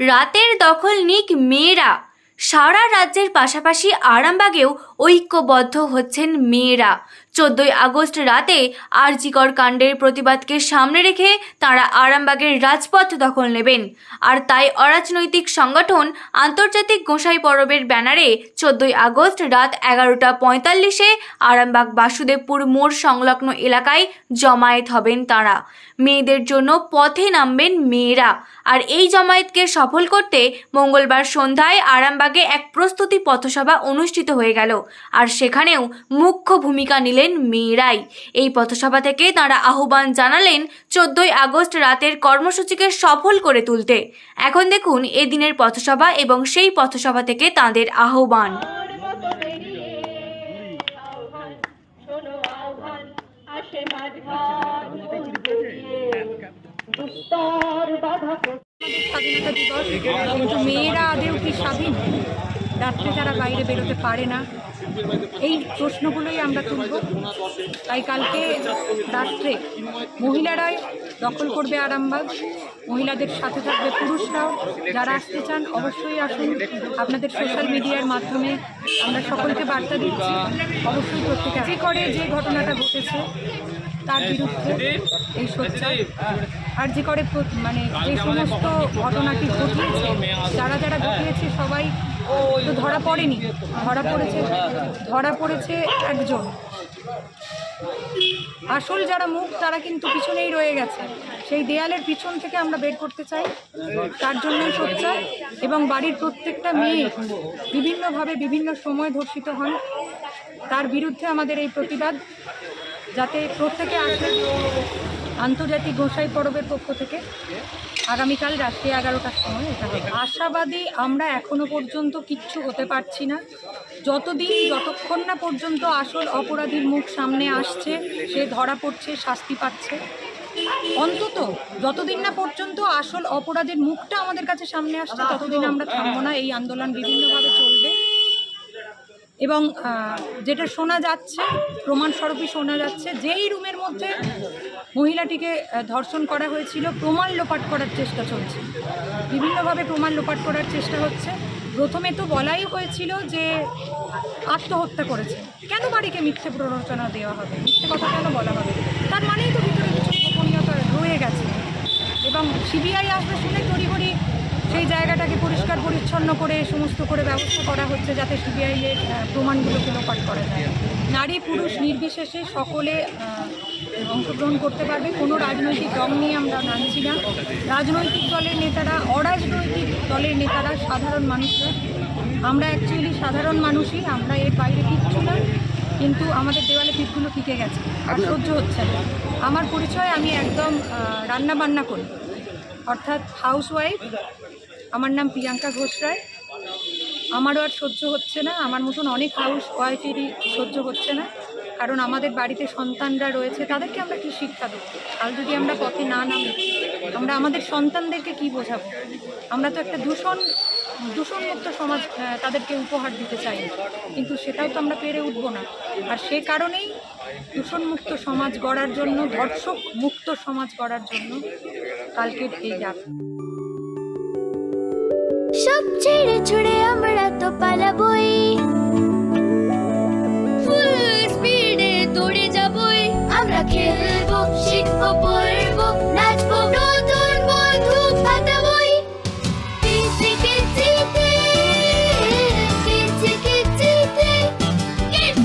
রাতের দখল নিক মেয়েরা। সারা রাজ্যের পাশাপাশি আরামবাগেও ঐক্যবদ্ধ হচ্ছেন মেয়েরা। চোদ্দই আগস্ট রাতে আরজিকর কাণ্ডের প্রতিবাদকে সামনে রেখে তারা আরামবাগের রাজপথ দখল নেবেন। আর তাই অরাজনৈতিক সংগঠন আন্তর্জাতিক গোসাই পরবের ব্যানারে চোদ্দই আগস্ট রাত এগারোটা পঁয়তাল্লিশে আরামবাগ বাসুদেবপুর মোড় সংলগ্ন এলাকায় জমায়েত হবেন তারা। মেয়েদের জন্য পথে নামবেন মেয়েরা। আর এই জমায়েতকে সফল করতে মঙ্গলবার সন্ধ্যায় আরামবাগে এক প্রস্তুতি পথসভা অনুষ্ঠিত হয়ে গেল। আর সেখানেও মুখ্য ভূমিকা নিলেন মেয়েরাই। এই পথসভা থেকে তারা আহ্বান জানালেন চোদ্দই আগস্ট রাতের কর্মসূচিকে সফল করে তুলতে। এখন দেখুন এদিনের পথসভা এবং সেই পথসভা থেকে তাদের আহ্বান। স্বাধীনতা দিবস মেয়েরা আদেও কি স্বাধীন? রাত্রে যারা বাইরে বেরোতে পারে না এই প্রশ্নগুলোই আমরা তুলব। তাই কালকে রাত্রে মহিলারাই দখল করবে আরামবাগ। মহিলাদের সাথে থাকবে পুরুষরাও। যারা আসতে চান অবশ্যই আসুন। আপনাদের সোশ্যাল মিডিয়ার মাধ্যমে আমরা সকলকে বার্তা দিচ্ছি। অবশ্যই প্রত্যেকে করে যে ঘটনাটা ঘটেছে তার বিরুদ্ধে এই সোচ্চা আর যে করে মানে যে সমস্ত ঘটনাটি ঘটিয়েছে, যারা যারা ঘটিয়েছে সবাই তো ধরা পড়েনি। ধরা পড়েছে ধরা পড়েছে একজন। আসল যারা মুখ, তারা কিন্তু পিছনেই রয়ে গেছে। সেই দেয়ালের পিছন থেকে আমরা বের করতে চাই। তার জন্যই সোচ্চার। এবং বাড়ির প্রত্যেকটা মেয়ে বিভিন্নভাবে বিভিন্ন সময় ধর্ষিত হন। তার বিরুদ্ধে আমাদের এই প্রতিবাদ, যাতে প্রত্যেকে আসে আন্তর্জাতিক গোসাই পরবের পক্ষ থেকে। আগামীকাল রাত্রি এগারোটার সময় এটা হবে। আশাবাদী আমরা এখনও পর্যন্ত কিচ্ছু হতে পারছি না। যতদিন যতক্ষণ না পর্যন্ত আসল অপরাধীর মুখ সামনে আসছে সে ধরা পড়ছে শাস্তি পাচ্ছে। অন্তত যতদিন না পর্যন্ত আসল অপরাধের মুখটা আমাদের কাছে সামনে আসছে ততদিন আমরা থামবো না। এই আন্দোলন বিভিন্নভাবে চলবে। এবং যেটা শোনা যাচ্ছে, প্রমাণস্বরূপই শোনা যাচ্ছে, যেই রুমের মধ্যে মহিলাটিকে ধর্ষণ করা হয়েছিল, প্রমাণ লোপাট করার চেষ্টা চলছে। বিভিন্নভাবে প্রমাণ লোপাট করার চেষ্টা হচ্ছে। প্রথমে তো বলাই হয়েছিল যে আত্মহত্যা করেছে। কেন বাড়িকে মিথ্যে প্ররোচনা দেওয়া হবে? মিথ্যে কথা কেন বলা হবে? তার মানেই তো ভিতরে কিছু গোপনীয়তা রয়ে গেছে। এবং সিবিআই আসবে শুনে তড়িঘড়ি সেই জায়গাটাকে পরিষ্কার পরিচ্ছন্ন করে সমস্ত করে ব্যবস্থা করা হচ্ছে যাতে সিবিআই এর আহ, প্রমাণগুলোকে লোপাট করা যায়। নারী পুরুষ নির্বিশেষে সকলে অংশগ্রহণ করতে পারবে। কোনো রাজনৈতিক দল নিয়ে আমরা নামছি না। রাজনৈতিক দলের নেতারা অরাজনৈতিক দলের নেতারা সাধারণ মানুষরা। আমরা অ্যাকচুয়ালি সাধারণ মানুষই আমরা এর বাইরে কিচ্ছু না। কিন্তু আমাদের দেওয়ালে পিঠগুলো টিকে গেছে। আর সহ্য হচ্ছে না। আমার পরিচয় আমি একদম রান্না বান্না করি। অর্থাৎ হাউস ওয়াইফ আমার নাম প্রিয়াঙ্কা ঘোষ রায়। আমারও আর সহ্য হচ্ছে না, আমার মতন অনেক হাউস ওয়াইফেরই সহ্য হচ্ছে না, কারণ আমাদের বাড়িতে সন্তানরা রয়েছে, তাদেরকে আমরা কি শিক্ষা দেবো? কাল যদি আমরা পথে না নামি, আমরা আমাদের সন্তানদেরকে কি বোঝাবো? আমরা তো একটা দূষণ দূষণমুক্ত সমাজ তাদেরকে উপহার দিতে চাই। কিন্তু সেটাও তো আমরা পেরে উঠবো না। আর সে কারণেই দূষণমুক্ত সমাজ গড়ার জন্য ধর্ষক মুক্ত সমাজ গড়ার জন্য কালকের এই ডাক সব ছেড়ে ছুড়ে আমরা তো পালাবই। ফুল স্পিডে দৌড়ে যাবই। আমরা খেলব, শিখব